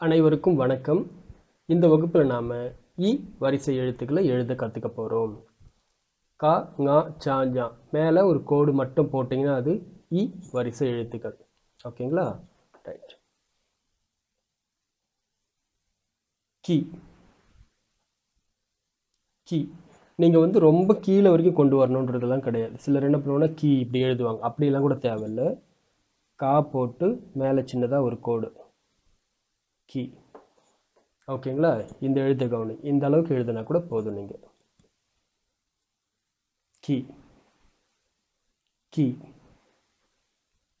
அனைவருக்கும் வணக்கம். இந்த வகுப்பில் நாம் இ வரிசை எழுத்துக்களை எழுத கற்றுக்க போகிறோம் கா ஙா சா ஜா மேலே ஒரு கோடு மட்டும் போட்டிங்கன்னா அது இ வரிசை எழுத்துக்கள். ஓகேங்களா? ரைட். கி. கி. நீங்கள் வந்து ரொம்ப கீழே வரைக்கும் கொண்டு வரணுன்றதெல்லாம் கிடையாது. சிலர் என்ன பண்ணுவோன்னா கீ இப்படி எழுதுவாங்க. அப்படிலாம் கூட தேவையில்லை. கா போட்டு மேலே சின்னதாக ஒரு கோடு. கி. ஓகேங்களா? இந்த எழுத்து கவனி. இந்த அளவுக்கு எழுதுனா கூட போதும் நீங்கள் கி. கி.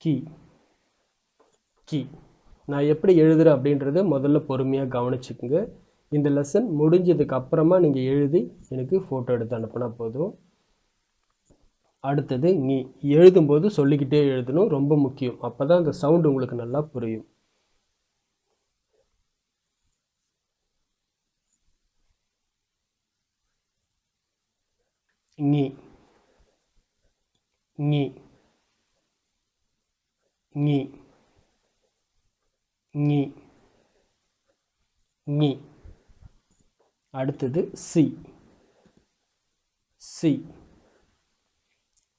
கி. கி. நான் எப்படி எழுதுறேன் அப்படின்றத முதல்ல பொறுமையாக கவனிச்சுக்கோங்க. இந்த லெசன் முடிஞ்சதுக்கு அப்புறமா நீங்கள் எழுதி எனக்கு ஃபோட்டோ எடுத்து அனுப்புனா போதும். அடுத்தது நீ எழுதும்போது சொல்லிக்கிட்டே எழுதணும். ரொம்ப முக்கியம். அப்போ தான் அந்த சவுண்டு உங்களுக்கு நல்லா புரியும். ஞி ஞி ஞி ஞி ஞி அடுத்தது சி சி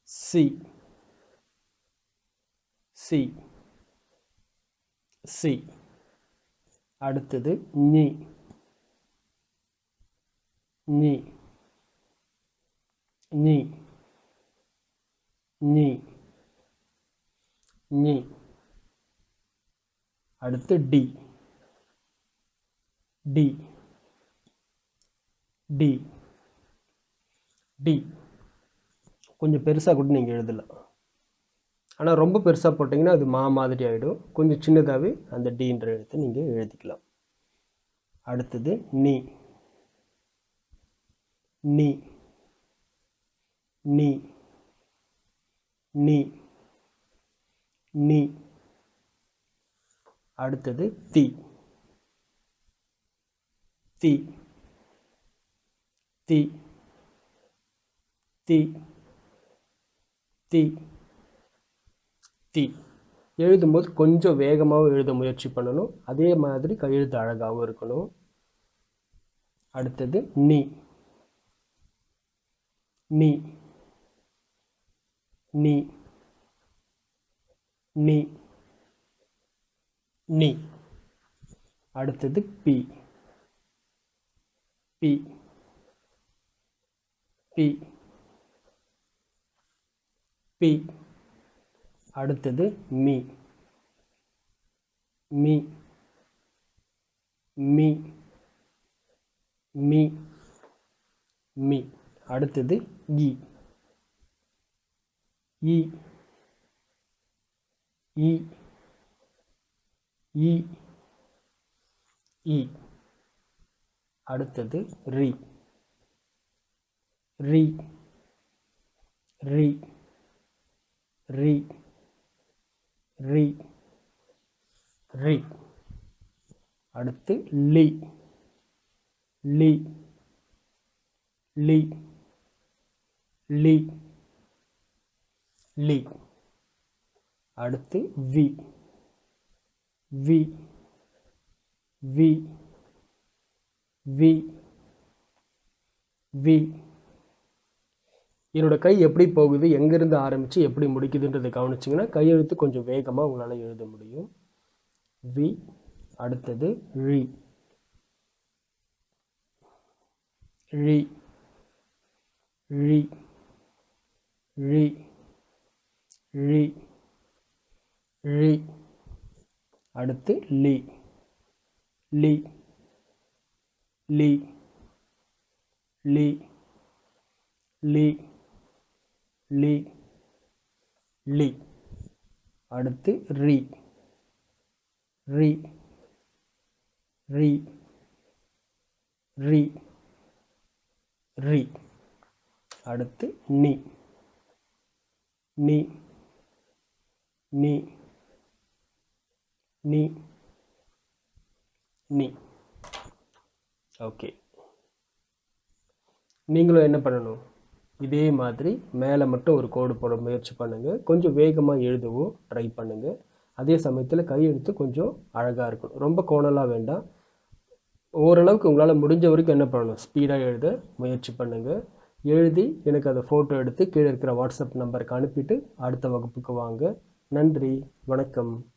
சி சி சி. அடுத்தது ஞி ஞி. Ni நீ. நீ. அடுத்து டி. டி. டி. டி. கொஞ்சம் பெருசாக கூட நீங்கள் எழுதலாம் ஆனால் ரொம்ப பெருசாக போட்டிங்கன்னா அது மா மாதிரி ஆகிடும் கொஞ்சம் சின்னதாகவே அந்த டீன்ற எழுத்தை நீங்கள் எழுதிக்கலாம். அடுத்தது நீ. நீ. நீ நீ நீ. அடுத்தது தி. தி. தி. தி. தி. தி. எழுதும்போது கொஞ்சம் வேகமாகவும் எழுத முயற்சி பண்ணணும். அதே மாதிரி கையெழுத்து அழகாகவும் இருக்கணும். அடுத்தது நீ. நீ. நீ. நீ. நீ. அடுத்தது பி. பி. பி. பி. அடுத்தது மீ. மீ. மீ. மீ. மீ. அடுத்தது கி இ இ இ இ. அடுத்தது ரி. ரி ரி ரி ரி ரி. அடுத்து லி லி லி லி. லி. அடுத்து வி. வி. வி. வி. வி. என்னோட கை எப்படி போகுது எங்கேருந்து ஆரம்பித்து எப்படி முடிக்குதுன்றதை கவனிச்சிங்கன்னா கையெழுத்து கொஞ்சம் வேகமாக உங்களால் எழுத முடியும். வி. அடுத்தது ழி. ழி. ழி. ழி. ழி ழி அடுத்து லி. லி. லி. லி. லி. லி. லி. அடுத்து ரி. ரி. ரி. ரி. ரி. அடுத்து நி. நீ. நீ. நீ. நீ. ஓகே நீங்களும் என்ன பண்ணணும்? இதே மாதிரி மேலே மட்டும் ஒரு கோடு போட முயற்சி பண்ணுங்கள் கொஞ்சம் வேகமாக எழுதவும் ட்ரை பண்ணுங்கள் அதே சமயத்தில் கையெழுத்து கொஞ்சம் அழகாக இருக்கணும். ரொம்ப கோணலாக வேண்டாம். ஓரளவுக்கு உங்களால் முடிஞ்ச வரைக்கும் என்ன பண்ணணும்? ஸ்பீடாக எழுத முயற்சி பண்ணுங்கள் எழுதி எனக்கு அதை ஃபோட்டோ எடுத்து கீழே இருக்கிற வாட்ஸ்அப் நம்பருக்கு அனுப்பிட்டு அடுத்த வகுப்புக்கு வாங்க. நன்றி வணக்கம்.